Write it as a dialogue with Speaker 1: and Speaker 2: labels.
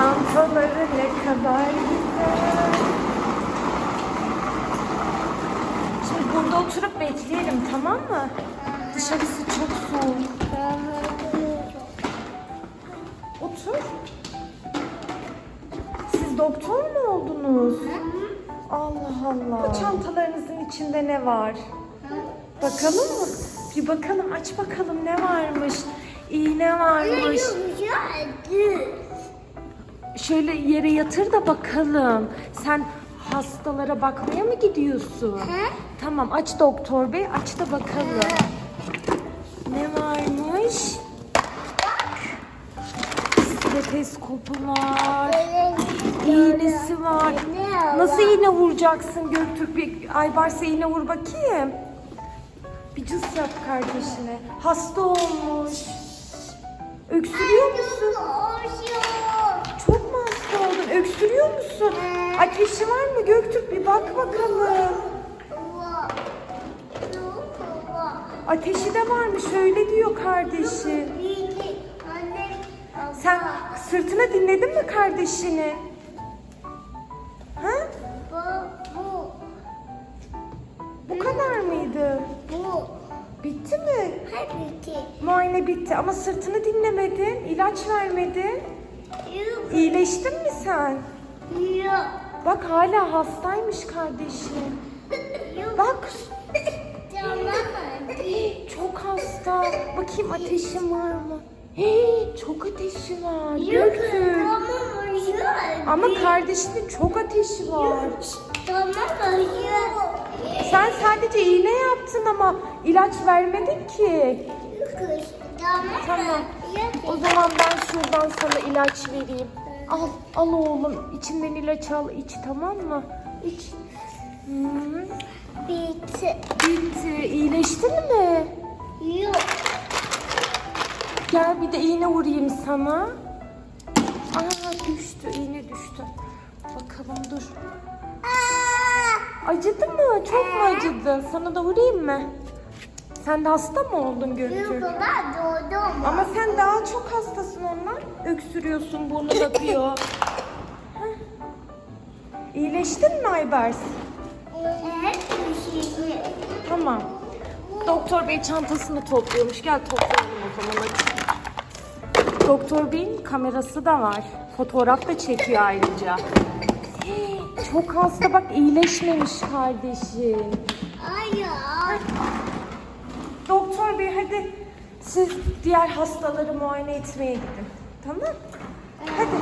Speaker 1: Çantaları ne kadar güzel. Şimdi burada oturup bekleyelim tamam mı? Dışarısı çok soğuk. Otur. Siz doktor mu oldunuz? Allah Allah. Bu çantalarınızın içinde ne var? Bakalım mı? Bir bakalım aç bakalım ne varmış. İğne varmış. Şöyle yere yatır da bakalım. Sen hastalara bakmaya mı gidiyorsun? Tamam aç doktor bey aç da bakalım. Ne varmış? Steteskopu var. İğnesi var. Nasıl iğne vuracaksın Göktürk? Bir Aybars'a iğne vur bakayım. Bir cız yap kardeşine. Hasta olmuş. Öksürüyor musun? Çok mu hasta oldun? Öksürüyor musun? Ateşi var mı Göktürk? Bir bak bakalım. Ateşi de varmış öyle diyor kardeşi. Sen sırtına dinledin mi kardeşini? Ha? Bu kadar mıydı? Bitti mi? Muayene bitti ama sırtını dinlemedin, ilaç vermedin. İyileştin mi sen? Bak hala hastaymış kardeşin. Bak çok hasta. Bakayım ateşin var mı? Hey, çok ateşi var. Göktürk. Ama kardeşinin çok ateşi var. Sen sadece iğne yaptın ama ilaç vermedin ki. Tamam. O zaman ben şuradan ilaç vereyim. Al, al oğlum. İçinden ilaç al. iç tamam mı? İç. Hmm,
Speaker 2: Bitti.
Speaker 1: bitti. İyileştin mi?
Speaker 2: Yok.
Speaker 1: Gel bir de iğne vurayım sana. Aa düştü. iğne düştü. Bakalım dur. Acıdı mı? Çok mu acıdı? Sana da vurayım mı? Sen de hasta mı oldun Göktürk?
Speaker 2: Baba doğdum.
Speaker 1: Ama sen daha çok hastasın ondan. Öksürüyorsun, burnun akıyor. İyileştin mi Aybers?
Speaker 2: Evet, şey.
Speaker 1: Tamam. Doktor bey çantasını topluyormuş. Gel toplayalım o zaman hadi. Doktor beyin kamerası da var. Fotoğraf da çekiyor ayrıca. Hey, Çok hasta bak iyileşmemiş kardeşim.
Speaker 2: Hayır.
Speaker 1: Doktor bey hadi siz diğer hastaları muayene etmeye gidin. Tamam. Ee, Hadi.